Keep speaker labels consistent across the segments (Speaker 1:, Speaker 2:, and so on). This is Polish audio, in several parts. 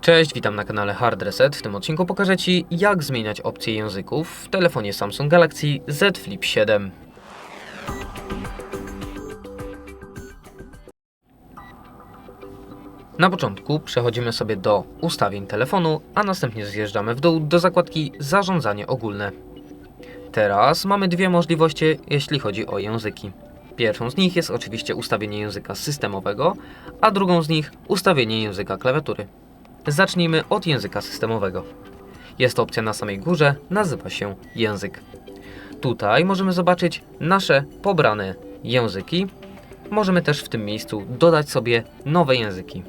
Speaker 1: Cześć, witam na kanale Hard Reset. W tym odcinku pokażę Ci, jak zmieniać opcje języków w telefonie Samsung Galaxy Z Flip 7. Na początku przechodzimy sobie do ustawień telefonu, a następnie zjeżdżamy w dół do zakładki Zarządzanie ogólne. Teraz mamy dwie możliwości, jeśli chodzi o języki. Pierwszą z nich jest oczywiście ustawienie języka systemowego, a drugą z nich ustawienie języka klawiatury. Zacznijmy od języka systemowego. Jest to opcja na samej górze, nazywa się język. Tutaj możemy zobaczyć nasze pobrane języki. Możemy też w tym miejscu dodać sobie nowe języki.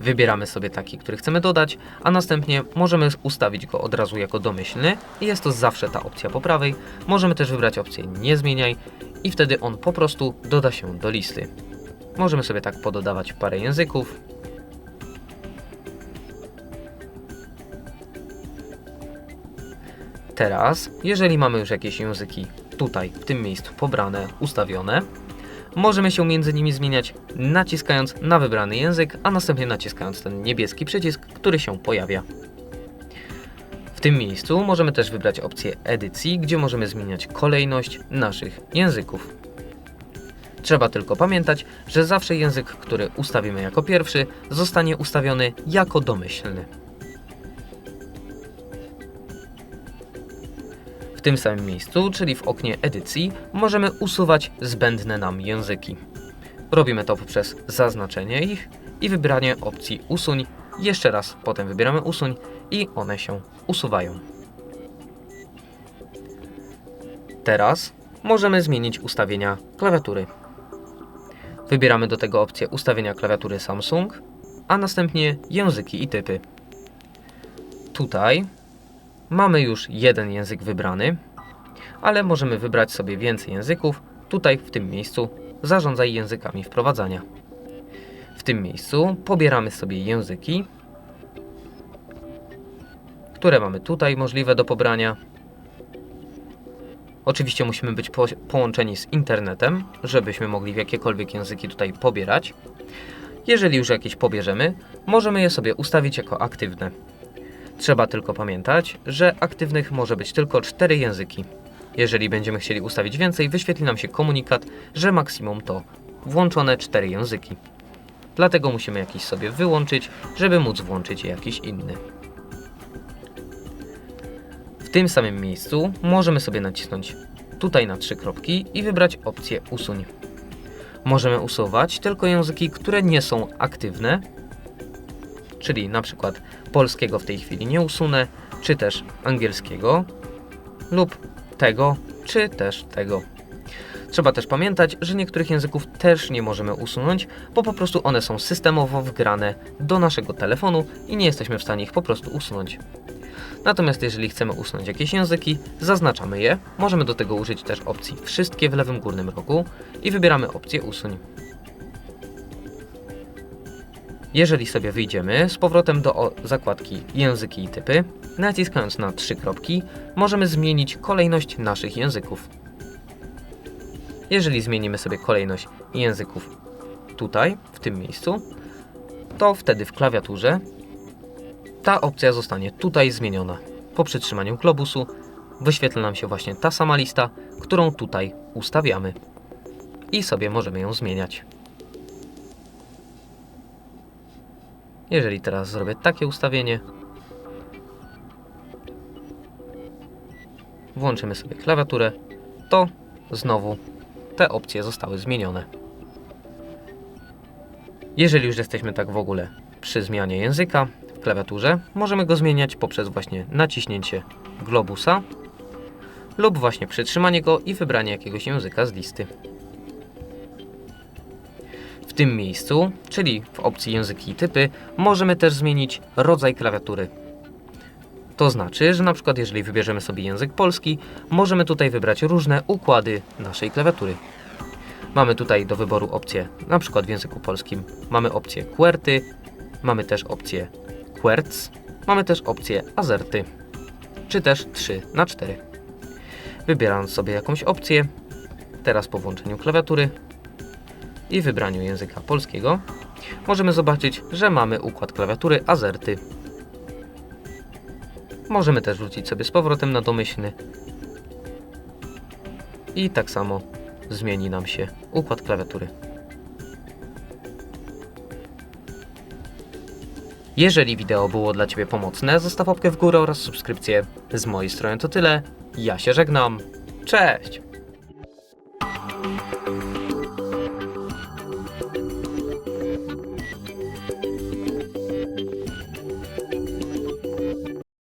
Speaker 1: Wybieramy sobie taki, który chcemy dodać, a następnie możemy ustawić go od razu jako domyślny i jest to zawsze ta opcja po prawej. Możemy też wybrać opcję nie zmieniaj i wtedy on po prostu doda się do listy. Możemy sobie tak pododawać parę języków. Teraz, jeżeli mamy już jakieś języki tutaj, w tym miejscu pobrane, ustawione, możemy się między nimi zmieniać naciskając na wybrany język, a następnie naciskając ten niebieski przycisk, który się pojawia. W tym miejscu możemy też wybrać opcję edycji, gdzie możemy zmieniać kolejność naszych języków. Trzeba tylko pamiętać, że zawsze język, który ustawimy jako pierwszy, zostanie ustawiony jako domyślny. Tym samym miejscu, czyli w oknie edycji, możemy usuwać zbędne nam języki. Robimy to poprzez zaznaczenie ich i wybranie opcji usuń. Jeszcze raz potem wybieramy usuń i one się usuwają. Teraz możemy zmienić ustawienia klawiatury. Wybieramy do tego opcję ustawienia klawiatury Samsung, a następnie języki i typy. Tutaj Mamy już jeden język wybrany, ale możemy wybrać sobie więcej języków. Tutaj w tym miejscu zarządzaj językami wprowadzania. W tym miejscu pobieramy sobie języki, które mamy tutaj możliwe do pobrania. Oczywiście musimy być po połączeni z internetem, żebyśmy mogli jakiekolwiek języki tutaj pobierać. Jeżeli już jakieś pobierzemy, możemy je sobie ustawić jako aktywne. Trzeba tylko pamiętać, że aktywnych może być tylko 4 języki. Jeżeli będziemy chcieli ustawić więcej, wyświetli nam się komunikat, że maksimum to włączone 4 języki. Dlatego musimy jakiś sobie wyłączyć, żeby móc włączyć jakiś inny. W tym samym miejscu możemy sobie nacisnąć tutaj na trzy kropki i wybrać opcję usuń. Możemy usuwać tylko języki, które nie są aktywne, czyli na przykład polskiego w tej chwili nie usunę, czy też angielskiego, lub tego, czy też tego. Trzeba też pamiętać, że niektórych języków też nie możemy usunąć, bo po prostu one są systemowo wgrane do naszego telefonu i nie jesteśmy w stanie ich po prostu usunąć. Natomiast jeżeli chcemy usunąć jakieś języki, zaznaczamy je. Możemy do tego użyć też opcji wszystkie w lewym górnym rogu i wybieramy opcję usuń. Jeżeli sobie wyjdziemy z powrotem do zakładki języki i typy, naciskając na trzy kropki, możemy zmienić kolejność naszych języków. Jeżeli zmienimy sobie kolejność języków tutaj, w tym miejscu, to wtedy w klawiaturze ta opcja zostanie tutaj zmieniona. Po przytrzymaniu globusu wyświetla nam się właśnie ta sama lista, którą tutaj ustawiamy. I sobie możemy ją zmieniać. Jeżeli teraz zrobię takie ustawienie, włączymy sobie klawiaturę, to znowu te opcje zostały zmienione. Jeżeli już jesteśmy tak w ogóle przy zmianie języka w klawiaturze, możemy go zmieniać poprzez właśnie naciśnięcie globusa lub właśnie przytrzymanie go i wybranie jakiegoś języka z listy. W tym miejscu, czyli w opcji języki i typy, możemy też zmienić rodzaj klawiatury. To znaczy, że na przykład jeżeli wybierzemy sobie język polski, możemy tutaj wybrać różne układy naszej klawiatury. Mamy tutaj do wyboru opcje, na przykład w języku polskim mamy opcję QWERTY, mamy też opcję QWERTZ, mamy też opcję AZERTY, czy też 3 na 4 Wybierając sobie jakąś opcję, teraz po włączeniu klawiatury i wybraniu języka polskiego, możemy zobaczyć, że mamy układ klawiatury Azerty. Możemy też wrócić sobie z powrotem na domyślny. I tak samo zmieni nam się układ klawiatury. Jeżeli wideo było dla Ciebie pomocne, zostaw łapkę w górę oraz subskrypcję. Z mojej strony to tyle. Ja się żegnam. Cześć!